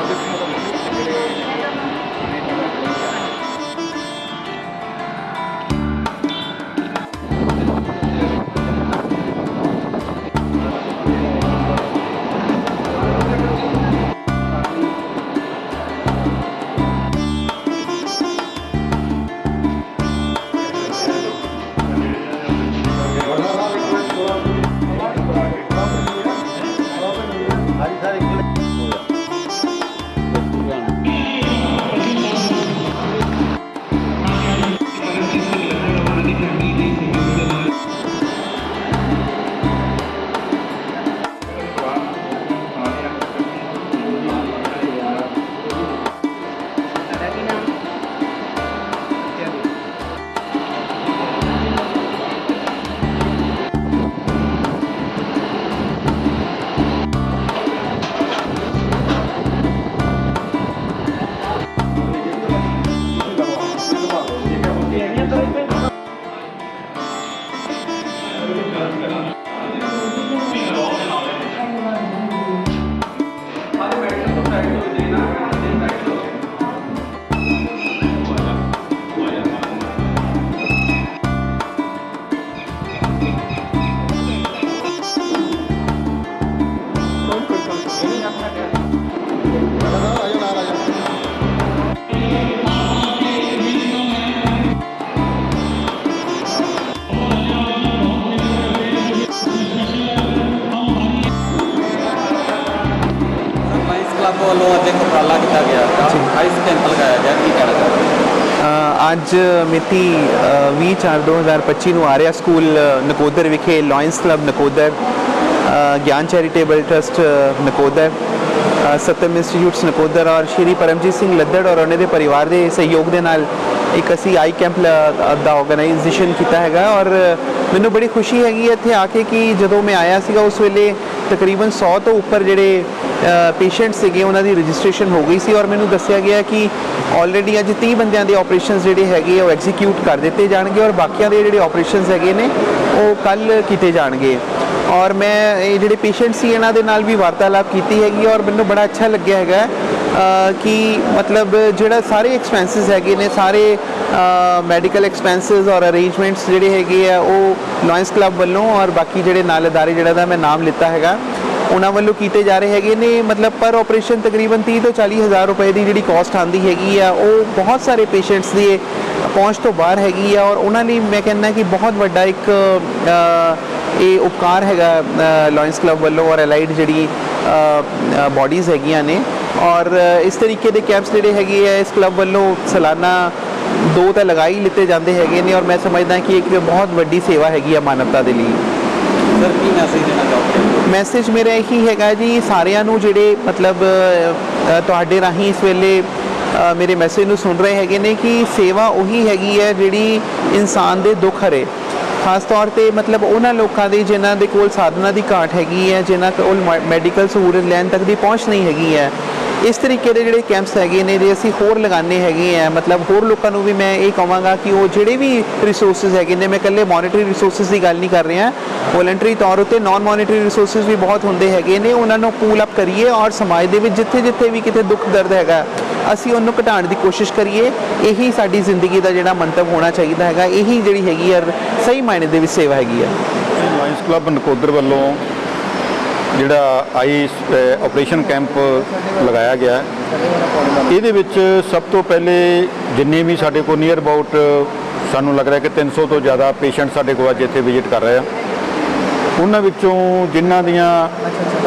Lions club ਵੱਲੋਂ ਅੱਜ ਇੱਕ ਉਪਰਾਲਾ ਕੀਤਾ ਗਿਆ ਆਈਸ ਕੈਂਪ ਲਗਾਇਆ ਗਿਆ ਕੀ ਕਹਿਣਾ ਚਾਹੁੰਦੇ ਅੱਜ ਮਿਤੀ 20/4/2025 ਨੂੰ ਆਰਿਆ ਸਕੂਲ ਨਕੋਦਰ ਵਿਖੇ lions club Nakodar Gian charitable trust Nakodar Satam institutes Nakodar ਔਰ ਸ਼੍ਰੀ ਪਰਮਜੀਤ ਸਿੰਘ ਲੱਦੜ ਔਰ ਉਹਨਾਂ ਦੇ ਪਰਿਵਾਰ ਦੇ ਸਹਿਯੋਗ ਦੇ ਨਾਲ ਇੱਕ ਅਸੀਂ ਆਈ ਕੈਂਪ ਦਾ ਆਰਗੇਨਾਈਜੇਸ਼ਨ ਕੀਤਾ ਹੈਗਾ ਔਰ ਮੈਨੂੰ ਬੜੀ ਖੁਸ਼ੀ ਹੈਗੀ ਇੱਥੇ ਆ ਕੇ ਕਿ ਜਦੋਂ ਮੈਂ ਆਇਆ ਸੀਗਾ ਉਸ ਵੇਲੇ ਤਕਰੀਬਨ 100 ਤੋਂ ਉੱਪਰ ਜਿਹੜੇ ਪੇਸ਼ੈਂਟ ਸੀਗੇ, ਉਹਨਾਂ ਦੀ ਰਜਿਸਟ੍ਰੇਸ਼ਨ ਹੋ ਗਈ ਸੀ ਔਰ ਮੈਨੂੰ ਦੱਸਿਆ ਗਿਆ ਕਿ ਆਲਰੇਡੀ ਅੱਜ 30 ਬੰਦਿਆਂ ਦੇ ਆਪਰੇਸ਼ਨਸ ਜਿਹੜੇ ਹੈਗੇ ਆ, ਉਹ ਐਗਜ਼ੀਕਿਊਟ ਕਰ ਦਿੱਤੇ ਜਾਣਗੇ ਔਰ ਬਾਕੀਆਂ ਦੇ ਜਿਹੜੇ ਆਪਰੇਸ਼ਨਸ ਹੈਗੇ ਨੇ, ਉਹ ਕੱਲ ਕੀਤੇ ਜਾਣਗੇ। ਔਰ ਮੈਂ ਇਹ ਜਿਹੜੇ ਪੇਸ਼ੈਂਟ ਸੀ, ਇਹਨਾਂ ਦੇ ਨਾਲ ਵੀ ਵਾਰਤਾਲਾਪ ਕੀਤੀ ਹੈਗੀ ਔਰ ਮੈਨੂੰ ਬੜਾ ਅੱਛਾ ਲੱਗਿਆ ਹੈਗਾ ਕਿ ਮਤਲਬ ਜਿਹੜਾ ਸਾਰੇ ਐਕਸਪੈਂਸਸ ਹੈਗੇ ਨੇ, ਸਾਰੇ ਮੈਡੀਕਲ ਐਕਸਪੈਂਸਸ ਔਰ ਅਰੇਂਜਮੈਂਟਸ ਜਿਹੜੇ ਹੈਗੇ ਆ, ਉਹ ਲਾਇਨਸ ਕਲੱਬ ਵੱਲੋਂ ਔਰ ਬਾਕੀ ਜਿਹੜੇ ਨਾਲ ਅਦਾਰੇ ਜਿਹੜਾ ਦਾ ਮੈਂ ਨਾਮ ਲਿੱਤਾ ਹੈਗਾ ਉਹਨਾਂ ਵੱਲੋਂ ਕੀਤੇ ਜਾ ਰਹੇ ਹੈਗੇ ਨੇ, ਮਤਲਬ ਪਰ ਆਪਰੇਸ਼ਨ ਤਕਰੀਬਨ 30 ਤੋਂ 40 ਹਜ਼ਾਰ ਰੁਪਏ ਦੀ ਜਿਹੜੀ ਕਾਸਟ ਆਂਦੀ ਹੈਗੀ ਆ, ਉਹ ਬਹੁਤ ਸਾਰੇ ਪੇਸ਼ੈਂਟਸ ਦੀ ਪਹੁੰਚ ਤੋਂ ਬਾਹਰ ਹੈਗੀ ਆ ਔਰ ਉਹਨਾਂ ਲਈ ਮੈਂ ਕਹਿੰਦਾ ਕਿ ਬਹੁਤ ਵੱਡਾ ਇੱਕ ਇਹ ਉਪਕਾਰ ਹੈਗਾ ਲਾਇਨਸ ਕਲੱਬ ਵੱਲੋਂ ਔਰ ਅਲਾਈਡ ਜਿਹੜੀ ਬਾਡੀਜ਼ ਹੈਗੀਆਂ ਨੇ ਔਰ ਇਸ ਤਰੀਕੇ ਦੇ ਕੈਂਪਸ ਜਿਹੜੇ ਹੈਗੇ ਆ, ਇਸ ਕਲੱਬ ਵੱਲੋਂ ਸਾਲਾਨਾ ਦੋ ਤਾਂ ਲਗਾ ਹੀ ਲਿੱਤੇ ਜਾਂਦੇ ਹੈਗੇ ਨੇ ਔਰ ਮੈਂ ਸਮਝਦਾ ਕਿ ਇੱਕ ਬਹੁਤ ਵੱਡੀ ਸੇਵਾ ਹੈਗੀ ਆ ਮਾਨਵਤਾ ਦੇ ਲਈ। ਸਰ, ਕੀ ਮੈਸੇਜ ਦੇਣਾ ਚਾਹੋਗੇ? ਮੈਸੇਜ ਮੇਰਾ ਇਹੀ ਹੈਗਾ ਜੀ, ਸਾਰਿਆਂ ਨੂੰ ਜਿਹੜੇ ਮਤਲਬ ਤੁਹਾਡੇ ਰਾਹੀਂ ਇਸ ਵੇਲੇ ਮੇਰੇ ਮੈਸੇਜ ਨੂੰ ਸੁਣ ਰਹੇ ਹੈਗੇ ਨੇ ਕਿ ਸੇਵਾ ਉਹੀ ਹੈਗੀ ਹੈ ਜਿਹੜੀ ਇਨਸਾਨ ਦੇ ਦੁੱਖ ਹਰੇ। ਖਾਸ ਤੌਰ ਤੇ ਮਤਲਬ ਉਹਨਾਂ ਲੋਕਾਂ ਦੀ ਜਿਨ੍ਹਾਂ ਦੇ ਕੋਲ ਸਾਧਨਾ ਦੀ ਘਾਟ ਹੈਗੀ ਹੈ, ਜਿਨ੍ਹਾਂ ਕੋਲ ਮੈਡੀਕਲ ਸਹੂਲਤ ਲੈਣ ਤੱਕ ਦੀ ਪਹੁੰਚ ਨਹੀਂ ਹੈਗੀ ਹੈ। ਇਸ ਤਰੀਕੇ ਦੇ ਜਿਹੜੇ ਕੈਂਪਸ ਹੈਗੇ ਨੇ, ਜੇ ਅਸੀਂ ਹੋਰ ਲਗਾਣੇ ਹੈਗੇ ਆ, ਮਤਲਬ ਹੋਰ ਲੋਕਾਂ ਨੂੰ ਵੀ ਮੈਂ ਇਹ ਕਹਾਂਗਾ ਕਿ ਉਹ ਜਿਹੜੇ ਵੀ ਰਿਸੋਰਸਸ ਹੈਗੇ ਨੇ, ਮੈਂ ਇਕੱਲੇ ਮੋਨਿਟਰੀ ਰਿਸੋਰਸਸ ਦੀ ਗੱਲ ਨਹੀਂ ਕਰ ਰਿਹਾ। ਵੋਲੰਟਰੀ ਤੌਰ ਉਤੇ ਨਾਨ ਮੋਨਿਟਰੀ ਰਿਸੋਰਸਸ ਵੀ ਬਹੁਤ ਹੁੰਦੇ ਹੈਗੇ ਨੇ, ਉਹਨਾਂ ਨੂੰ ਪੂਲ ਅਪ ਕਰੀਏ ਔਰ ਸਮਾਜ ਦੇ ਵਿੱਚ ਜਿੱਥੇ ਜਿੱਥੇ ਵੀ ਕਿਤੇ ਦੁੱਖ ਦਰਦ ਹੈਗਾ, ਅਸੀਂ ਉਹਨੂੰ ਘਟਾਉਣ ਦੀ ਕੋਸ਼ਿਸ਼ ਕਰੀਏ। ਇਹੀ ਸਾਡੀ ਜ਼ਿੰਦਗੀ ਦਾ ਜਿਹੜਾ ਮੰਤਵ ਹੋਣਾ ਚਾਹੀਦਾ ਹੈਗਾ, ਇਹੀ ਜਿਹੜੀ ਹੈਗੀ ਆ, ਸਹੀ ਮਾਇਨੇ ਦੇ ਵਿੱਚ ਸੇਵਾ ਹੈਗੀ ਆ। ਲਾਇਨਸ ਕਲੱਬ ਨਕੋਦਰ ਵੱਲੋਂ ਜਿਹੜਾ ਆਈ ਆਪਰੇਸ਼ਨ ਕੈਂਪ ਲਗਾਇਆ ਗਿਆ ਇਹਦੇ ਵਿੱਚ ਸਭ ਤੋਂ ਪਹਿਲੇ ਜਿੰਨੇ ਵੀ ਸਾਡੇ ਕੋਲ ਨੀਅਰ ਅਬਾਊਟ ਸਾਨੂੰ ਲੱਗ ਰਿਹਾ ਕਿ 300 ਤੋਂ ਜ਼ਿਆਦਾ ਪੇਸ਼ੈਂਟ ਸਾਡੇ ਕੋਲ ਅੱਜ ਇੱਥੇ ਵਿਜ਼ਿਟ ਕਰ ਰਹੇ ਆ। ਉਹਨਾਂ ਵਿੱਚੋਂ ਜਿਨ੍ਹਾਂ ਦੀਆਂ,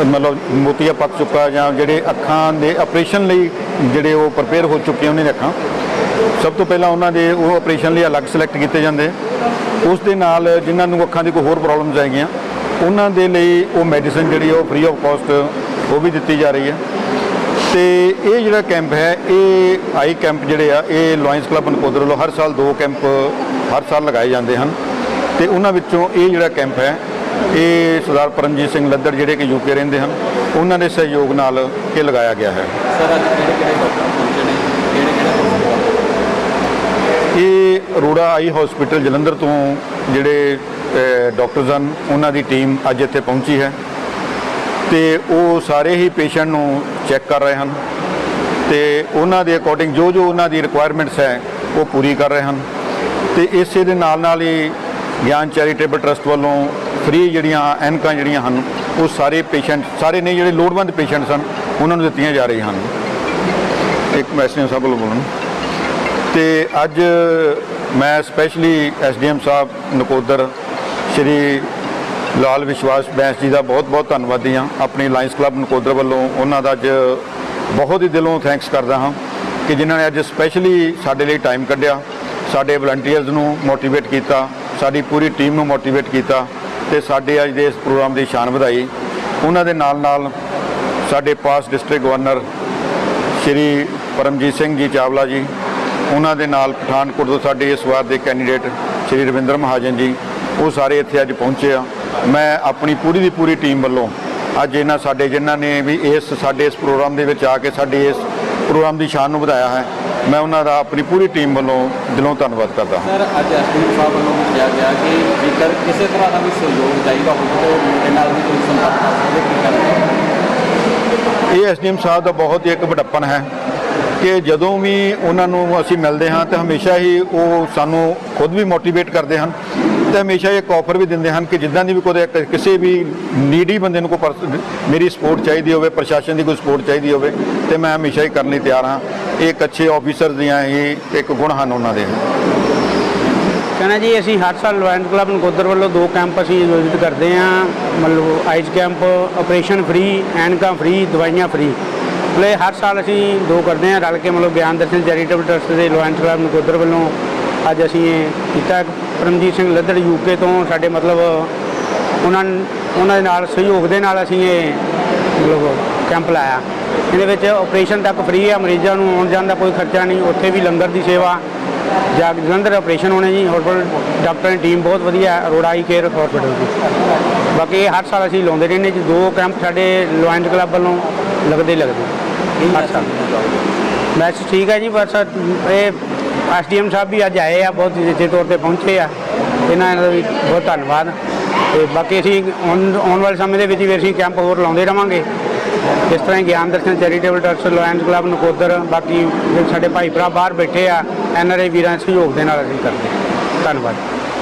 ਮਤਲਬ ਮੋਤੀਆ ਪੱਕ ਚੁੱਕਾ ਜਾਂ ਜਿਹੜੇ ਅੱਖਾਂ ਦੇ ਆਪਰੇਸ਼ਨ ਲਈ ਜਿਹੜੇ ਉਹ ਪ੍ਰਪੇਅਰ ਹੋ ਚੁੱਕੇ ਉਹਨਾਂ ਦੀਆਂ ਅੱਖਾਂ, ਸਭ ਤੋਂ ਪਹਿਲਾਂ ਉਹਨਾਂ ਦੇ ਉਹ ਆਪਰੇਸ਼ਨ ਲਈ ਅਲੱਗ ਸਿਲੈਕਟ ਕੀਤੇ ਜਾਂਦੇ। ਉਸ ਦੇ ਨਾਲ ਜਿਨ੍ਹਾਂ ਨੂੰ ਅੱਖਾਂ ਦੀ ਕੋਈ ਹੋਰ ਪ੍ਰੋਬਲਮਸ ਆਈਆਂ ਉਹਨਾਂ ਦੇ ਲਈ ਉਹ ਮੈਡੀਸਿਨ ਜਿਹੜੀ ਆ ਉਹ ਫ੍ਰੀ ਆਫ ਕਾਸਟ ਉਹ ਵੀ ਦਿੱਤੀ ਜਾ ਰਹੀ ਹੈ। ਤੇ ਇਹ ਜਿਹੜਾ ਕੈਂਪ ਹੈ, ਇਹ ਆਈ ਕੈਂਪ ਜਿਹੜੇ ਆ, ਇਹ ਲਾਇਨਸ ਕਲੱਬ ਨਕੋਦਰ ਵੱਲੋਂ ਹਰ ਸਾਲ ਦੋ ਕੈਂਪ ਹਰ ਸਾਲ ਲਗਾਏ ਜਾਂਦੇ ਹਨ। ਤੇ ਉਹਨਾਂ ਵਿੱਚੋਂ ਇਹ ਜਿਹੜਾ ਕੈਂਪ ਹੈ, ਇਹ ਸਰਦਾਰ ਪਰਮਜੀਤ ਸਿੰਘ ਲੱਦੜ ਜਿਹੜੇ ਕਿ ਯੂਕੇ ਰਹਿੰਦੇ ਹਨ, ਉਹਨਾਂ ਦੇ ਸਹਿਯੋਗ ਨਾਲ ਇਹ ਲਗਾਇਆ ਗਿਆ ਹੈ। ਸਰ, ਅੱਜ ਕਿਹੜੇ ਕਿਹੜੇ ਡਾਕਟਰ ਪਹੁੰਚੇ ਨੇ? ਕਿਹੜੇ ਕਿਹੜੇ ਇਹ ਅਰੋੜਾ ਆਈ ਹਸਪੀਟਲ ਜਲੰਧਰ ਤੋਂ ਜਿਹੜੇ ਡਾਕਟਰਸ ਹਨ, ਉਹਨਾਂ ਦੀ ਟੀਮ ਅੱਜ ਇੱਥੇ ਪਹੁੰਚੀ ਹੈ। ਤੇ ਉਹ ਸਾਰੇ ਹੀ ਪੇਸ਼ੈਂਟ ਨੂੰ ਚੈੱਕ ਕਰ ਰਹੇ ਹਨ। ਤੇ ਉਹਨਾਂ ਦੇ ਅਕੋਰਡਿੰਗ ਜੋ ਜੋ ਉਹਨਾਂ ਦੀ ਰਿਕੁਆਇਰਮੈਂਟਸ ਹੈ, ਉਹ ਪੂਰੀ ਕਰ ਰਹੇ ਹਨ। ਤੇ ਇਸੇ ਦੇ ਨਾਲ ਨਾਲ ਹੀ ਗਿਆਨ ਚੈਰੀਟੇਬਲ ਟਰਸਟ ਵੱਲੋਂ ਫ੍ਰੀ ਜਿਹੜੀਆਂ ਐਨਕਾਂ ਜਿਹੜੀਆਂ ਹਨ, ਉਹ ਸਾਰੇ ਪੇਸ਼ੈਂਟ ਸਾਰੇ ਨਹੀਂ, ਜਿਹੜੇ ਲੋੜਵੰਦ ਪੇਸ਼ੈਂਟਸ ਹਨ ਉਹਨਾਂ ਨੂੰ ਦਿੱਤੀਆਂ ਜਾ ਰਹੀਆਂ ਹਨ। ਇੱਕ ਮੈਸੇਜ ਸਭ ਵੱਲੋਂ ਬੋਲਣ। ਤੇ ਅੱਜ ਮੈਂ ਸਪੈਸ਼ਲੀ ਐਸਡੀਐਮ ਸਾਹਿਬ ਨਕੋਦਰ ਸ਼੍ਰੀ ਲਾਲ ਵਿਸ਼ਵਾਸ ਬੈਂਸ ਜੀ ਦਾ ਬਹੁਤ ਬਹੁਤ ਧੰਨਵਾਦੀ ਹਾਂ। ਆਪਣੀ ਲਾਇੰਸ ਕਲੱਬ ਨਕੋਦਰ ਵੱਲੋਂ ਉਹਨਾਂ ਦਾ ਅੱਜ ਬਹੁਤ ਹੀ ਦਿਲੋਂ ਥੈਂਕਸ ਕਰਦਾ ਹਾਂ ਕਿ ਜਿਨ੍ਹਾਂ ਨੇ ਅੱਜ ਸਪੈਸ਼ਲੀ ਸਾਡੇ ਲਈ ਟਾਈਮ ਕੱਢਿਆ, ਸਾਡੇ ਵਲੰਟੀਅਰਸ ਨੂੰ ਮੋਟੀਵੇਟ ਕੀਤਾ, ਸਾਡੀ ਪੂਰੀ ਟੀਮ ਨੂੰ ਮੋਟੀਵੇਟ ਕੀਤਾ ਤੇ ਸਾਡੇ ਅੱਜ ਦੇ ਇਸ ਪ੍ਰੋਗਰਾਮ ਦੀ ਸ਼ਾਨ ਵਧਾਈ। ਉਹਨਾਂ ਦੇ ਨਾਲ ਨਾਲ ਸਾਡੇ ਪਾਸ ਡਿਸਟ੍ਰਿਕਟ ਗਵਰਨਰ ਸ਼੍ਰੀ ਪਰਮਜੀਤ ਸਿੰਘ ਜੀ ਚਾਵਲਾ ਜੀ ਉਹਨਾਂ ਦੇ ਨਾਲ ਪਠਾਨਕੋਟ ਤੋਂ ਸਾਡੇ ਇਸ ਵਾਰ ਦੇ ਕੈਂਡੀਡੇਟ ਸ਼੍ਰੀ ਰਵਿੰਦਰ ਮਹਾਜਨ ਜੀ ਉਹ ਸਾਰੇ ਇੱਥੇ ਅੱਜ ਪਹੁੰਚੇ ਆ। ਮੈਂ ਆਪਣੀ ਪੂਰੀ ਦੀ ਪੂਰੀ ਟੀਮ ਵੱਲੋਂ ਅੱਜ ਇਹਨਾਂ ਸਾਡੇ ਜਿਨ੍ਹਾਂ ਨੇ ਵੀ ਇਸ ਸਾਡੇ ਇਸ ਪ੍ਰੋਗਰਾਮ ਦੇ ਵਿੱਚ ਆ ਕੇ ਸਾਡੇ ਇਸ ਪ੍ਰੋਗਰਾਮ ਦੀ ਸ਼ਾਨ ਨੂੰ ਵਧਾਇਆ ਹੈ ਮੈਂ ਉਹਨਾਂ ਦਾ ਆਪਣੀ ਪੂਰੀ ਟੀਮ ਵੱਲੋਂ ਦਿਲੋਂ ਧੰਨਵਾਦ ਕਰਦਾ ਹਾਂ। ਸਰ ਅੱਜ ਐਸਪੀ ਸਾਹਿਬ ਵੱਲੋਂ ਕਿਹਾ ਗਿਆ ਕਿ ਜੇਕਰ ਕਿਸੇ ਤਰ੍ਹਾਂ ਦਾ ਵੀ ਸਹਿਯੋਗ ਚਾਹੀਦਾ ਹੋਵੇ ਤਾਂ ਮੇਰੇ ਨਾਲ ਵੀ ਕੋਈ ਸੰਪਰਕ ਕਰ ਸਕਦੇ ਕੀ ਕਰਨਾ ਇਹ ਐਸਡੀਐਮ ਸਾਹਿਬ ਦਾ ਬਹੁਤ ਹੀ ਇੱਕ ਵਡੱਪਨ ਹੈ। ਕਿ ਜਦੋਂ ਵੀ ਉਹਨਾਂ ਨੂੰ ਅਸੀਂ ਮਿਲਦੇ ਹਾਂ ਤਾਂ ਹਮੇਸ਼ਾ ਹੀ ਉਹ ਸਾਨੂੰ ਖੁਦ ਵੀ ਮੋਟੀਵੇਟ ਕਰਦੇ ਹਨ ਤੇ ਹਮੇਸ਼ਾ ਇੱਕ ਆਫਰ ਵੀ ਦਿੰਦੇ ਹਨ ਕਿ ਜਿੱਦਾਂ ਦੀ ਵੀ ਕੋਈ ਕਿਸੇ ਵੀ ਨੀਡੀ ਬੰਦੇ ਨੂੰ ਕੋਈ ਪਰਸ- ਮੇਰੀ ਸਪੋਰਟ ਚਾਹੀਦੀ ਹੋਵੇ, ਪ੍ਰਸ਼ਾਸਨ ਦੀ ਕੋਈ ਸਪੋਰਟ ਚਾਹੀਦੀ ਹੋਵੇ ਤੇ ਮੈਂ ਹਮੇਸ਼ਾ ਹੀ ਕਰਨ ਲਈ ਤਿਆਰ ਹਾਂ। ਇਹ ਇੱਕ ਅੱਛੇ ਆਫੀਸਰ ਦੀਆਂ ਹੀ ਇੱਕ ਗੁਣ ਹਨ ਉਹਨਾਂ ਦੇ। ਕਹਿਣਾ ਜੀ, ਅਸੀਂ ਹਰ ਸਾਲ ਲਾਇਨਸ ਕਲੱਬ ਨਕੋਦਰ ਵੱਲੋਂ ਦੋ ਕੈਂਪ ਅਸੀਂ ਆਯੋਜਿਤ ਕਰਦੇ ਹਾਂ। ਮਤਲਬ ਆਈਜ਼ ਕੈਂਪ ਆਪਰੇਸ਼ਨ ਫ੍ਰੀ ਐਨਕਾਂ ਫ੍ਰੀ ਦਵਾਈਆਂ ਫ੍ਰੀ ਮਤਲਬ ਹਰ ਸਾਲ ਅਸੀਂ ਦੋ ਕਰਦੇ ਹਾਂ ਰਲ ਕੇ, ਮਤਲਬ ਗਿਆਨ ਦਰਸ਼ਨ, ਚੈਰੀਟੇਬਲ ਟਰਸਟ ਦੇ ਲੋਇੰਸ ਕਲੱਬ ਨਕੋਦਰ ਵੱਲੋਂ ਅੱਜ ਅਸੀਂ ਇਹ ਕੀਤਾ। ਪਰਮਜੀਤ ਸਿੰਘ ਲੱਦੜ ਯੂਕੇ ਤੋਂ ਸਾਡੇ ਮਤਲਬ ਉਹਨਾਂ ਉਹਨਾਂ ਦੇ ਨਾਲ, ਸਹਿਯੋਗ ਦੇ ਨਾਲ ਅਸੀਂ ਇਹ ਮਤਲਬ ਕੈਂਪ ਲਾਇਆ। ਇਹਦੇ ਵਿੱਚ ਆਪਰੇਸ਼ਨ ਤੱਕ ਫ੍ਰੀ ਹੈ, ਮਰੀਜ਼ਾਂ ਨੂੰ ਆਉਣ ਜਾਣ ਦਾ ਕੋਈ ਖਰਚਾ ਨਹੀਂ। ਉੱਥੇ ਵੀ ਲੰਗਰ ਦੀ ਸੇਵਾ ਜਾਂ ਜਲੰਧਰ ਆਪਰੇਸ਼ਨ ਹੋਣੇ ਜੀ ਹਸਪਤਾਲ ਡਾਕਟਰਾਂ ਦੀ ਟੀਮ ਬਹੁਤ ਵਧੀਆ ਹੈ ਅਰੋੜਾ ਆਈ ਕੇਅਰ ਹਸਪਤਾਲ ਦੀ। ਬਾਕੀ ਹਰ ਸਾਲ ਅਸੀਂ ਲਾਉਂਦੇ ਰਹਿੰਦੇ ਜੀ, ਦੋ ਕੈਂਪ ਸਾਡੇ ਲਾਇਨਸ ਕਲੱਬ ਵੱਲੋਂ ਲੱਗਦੇ ਲੱਗਦੇ। ਹਰ ਸਾਲ ਠੀਕ ਹੈ ਜੀ, ਬਸ ਇਹ ਐਸਡੀਐਮ ਸਾਹਿਬ ਵੀ ਅੱਜ ਆਏ ਆ, ਬਹੁਤ ਜਿੱਥੇ ਤੌਰ ਤੇ ਪਹੁੰਚੇ ਆ। ਇਹਨਾਂ ਦਾ ਵੀ ਬਹੁਤ ਧੰਨਵਾਦ। ਤੇ ਬਾਕੀ ਅਸੀਂ ਆਉਣ ਆਉਣ ਵਾਲੇ ਸਮੇਂ ਦੇ ਵਿੱਚ ਵੀ ਅਸੀਂ ਕੈਂਪ ਹੋਰ ਲਾਉਂਦੇ ਰਵਾਂਗੇ। ਇਸ ਤਰ੍ਹਾਂ ਹੀ Gian Darshan charitable trust lions club Nakodar, ਬਾਕੀ ਸਾਡੇ ਭਾਈ ਭਰਾ ਬਾਹਰ ਬੈਠੇ ਆ ਐਨਆਰਆਈ ਵੀਰਾਂ ਦੇ ਸਹਿਯੋਗ ਦੇ ਨਾਲ ਅਸੀਂ ਕਰਦੇ ਹਾਂ। ਧੰਨਵਾਦ।